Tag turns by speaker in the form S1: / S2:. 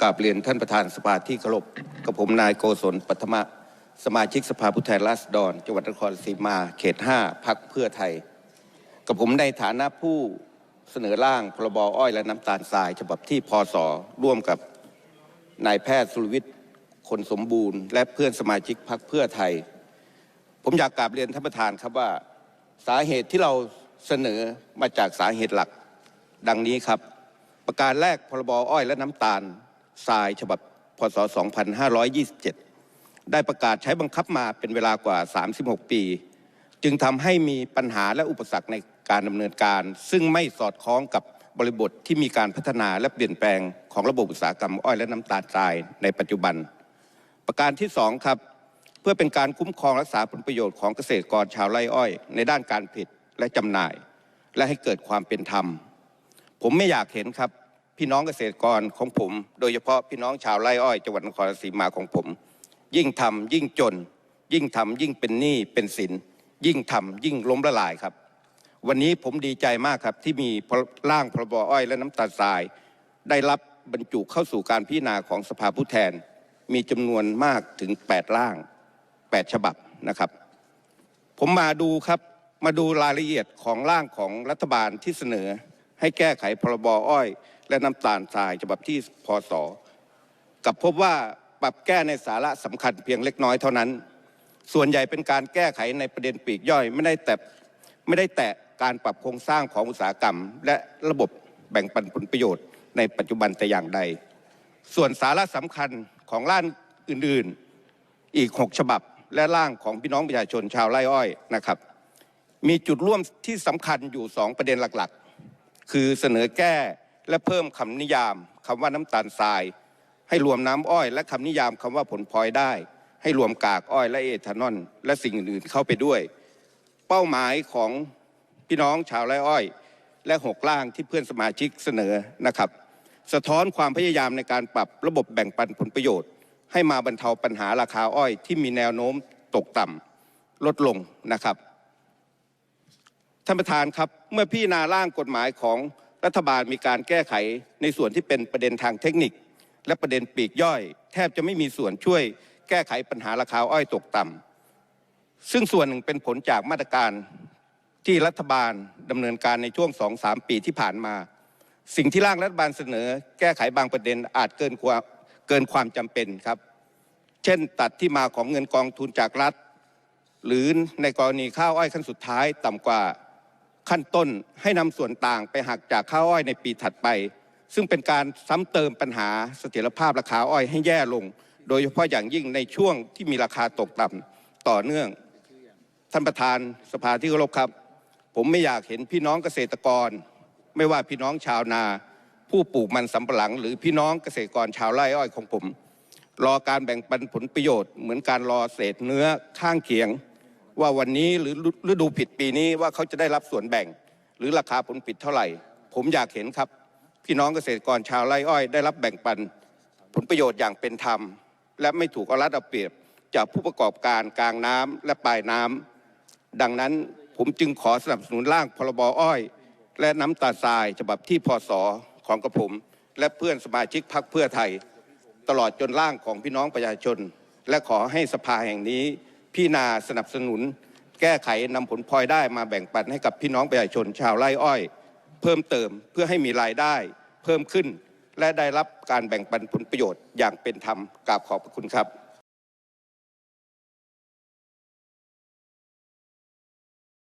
S1: กราบเรียนท่านประธานสภาที่เคารพกับผมนายโกศลปัทมะสมาชิกสภาผู้แทนราษฎร จังหวัดนครศรีมาเขต 5พักเพื่อไทย กับผมในฐานะผู้เสนอร่างพรบอ้อยและน้ำตาลทราย ฉบับที่พศร่วมกับนายแพทย์สุรวิทย์คนสมบูรณ์ และเพื่อนสมาชิกพักเพื่อไทย ผมอยากกราบเรียนท่านประธานครับว่าสาเหตุที่เราเสนอมาจากสาเหตุหลักดังนี้ครับ ประการแรกพรบอ้อยและน้ำตาล ทรายฉบับพศ 2527 ได้ประกาศใช้บังคับมาเป็นเวลากว่า 36 ปี จึงทำให้มีปัญหาและอุปสรรคในการดำเนินการ ซึ่งไม่สอดคล้องกับบริบทที่มีการพัฒนาและเปลี่ยนแปลงของระบบอุตสาหกรรมอ้อยและน้ำตาลทรายในปัจจุบัน ประการที่สองครับ เพื่อเป็นการคุ้มครองรักษาผลประโยชน์ของเกษตรกรชาวไร่อ้อย ในด้านการผลิตและจำหน่าย และให้เกิดความเป็นธรรม ผมไม่อยากเห็นครับ พี่น้องเกษตรกรของผม โดยเฉพาะพี่น้องชาวไร่อ้อยจังหวัดนครราชสีมาของผม ยิ่งทำยิ่งจน ยิ่งทำยิ่งเป็นหนี้เป็นสิน ยิ่งทำยิ่งล้มละลายครับ วันนี้ผมดีใจมากครับที่มีร่างพรบอ้อยและน้ำตาลทราย ได้รับบรรจุเข้าสู่การพิจารณาของสภาผู้แทน มีจำนวนมากถึง 8 ร่าง 8 ฉบับนะครับ ผมมาดูครับมาดูรายละเอียดของร่างของรัฐบาลที่เสนอให้แก้ไขพรบอ้อย และน้ำตาลทรายฉบับที่พศกับพบว่าปรับแก้ในสาระสำคัญเพียงเล็กน้อยเท่านั้น ส่วนใหญ่เป็นการแก้ไขในประเด็นปีกย่อยไม่ได้แต่ไม่ได้แตะการปรับโครงสร้างของอุตสาหกรรม และระบบแบ่งปันผลประโยชน์ในปัจจุบันแต่อย่างใด ส่วนสาระสำคัญของร่างอื่นๆ อีก 6 ฉบับและร่างของพี่น้องประชาชนชาวไร่อ้อยนะครับ มีจุดร่วมที่สำคัญอยู่ 2 ประเด็นหลักๆ คือเสนอแก้ และเพิ่มคำนิยามคำว่าน้ำตาลทราย ให้รวมน้ำอ้อย และคำนิยามคำว่าผลพลอยได้ ให้รวมกากอ้อยและเอทานอลและสิ่งอื่นๆเข้าไปด้วย เป้าหมายของพี่น้องชาวไร่อ้อย และหกร่างที่เพื่อนสมาชิกเสนอนะครับ สะท้อนความพยายามในการปรับระบบแบ่งปันผลประโยชน์ ให้มาบรรเทาปัญหาราคาอ้อยที่มีแนวโน้มตกต่ำลดลงนะครับท่านประธานครับเมื่อพี่นาร่างกฎหมายของ รัฐบาลมีการแก้ไขในส่วนที่เป็นประเด็นทางเทคนิค และประเด็นปีกย่อย แทบจะไม่มีส่วนช่วยแก้ไขปัญหาราคาอ้อยตกต่ำซึ่งส่วนหนึ่งเป็นผลจากมาตรการที่รัฐบาลดำเนินการในช่วงสองสามปีที่ผ่านมา สิ่งที่ร่างรัฐบาลเสนอ แก้ไขบางประเด็นอาจเกินความเกินความจำเป็นครับ เช่น ตัดที่มาของเงินกองทุนจากรัฐ หรือในกรณีข้าวอ้อยขั้นสุดท้ายต่ำกว่า ขั้นต้นให้นำส่วนต่างไปหักจากข้าวอ้อยในปีถัดไป ซึ่งเป็นการซ้ำเติมปัญหาเสถียรภาพราคาอ้อยให้แย่ลง โดยเฉพาะอย่างยิ่งในช่วงที่มีราคาตกต่ำต่อเนื่อง ท่านประธานสภาที่เคารพครับ ผมไม่อยากเห็นพี่น้องเกษตรกร ไม่ว่าพี่น้องชาวนา ผู้ปลูกมันสำปะหลัง หรือพี่น้องเกษตรกรชาวไร่อ้อยของผม รอการแบ่งปันผลประโยชน์ เหมือนการรอเศษเนื้อข้างเคียง ว่าวันนี้หรือฤดูผิดปีนี้ว่าเขาจะได้รับส่วนแบ่ง หรือราคาผลผิดเท่าไหร่ ผมอยากเห็นครับ พี่น้องเกษตรกรชาวไร่อ้อย ได้รับแบ่งปัน ผลประโยชน์อย่างเป็นธรรม และไม่ถูกเอารัดเอาเปรียบจากผู้ประกอบการกลางน้ำและปลายน้ำดังนั้นผมจึงขอสนับสนุนร่างพรบอ้อย และน้ำตาลทรายฉบับที่พศของกระผม และเพื่อนสมาชิกพรรคเพื่อไทย ตลอดจนร่างของพี่น้องประชาชน และขอให้สภาแห่งนี้ พี่นาสนับสนุน แก้ไขนำผลพลอยได้มาแบ่งปันให้กับพี่น้องประชาชนชาวไร่อ้อย เพิ่มเติมเพื่อให้มีรายได้ เพิ่มขึ้น และได้รับการแบ่งปันผลประโยชน์อย่างเป็นธรรมกราบขอบพระคุณครับ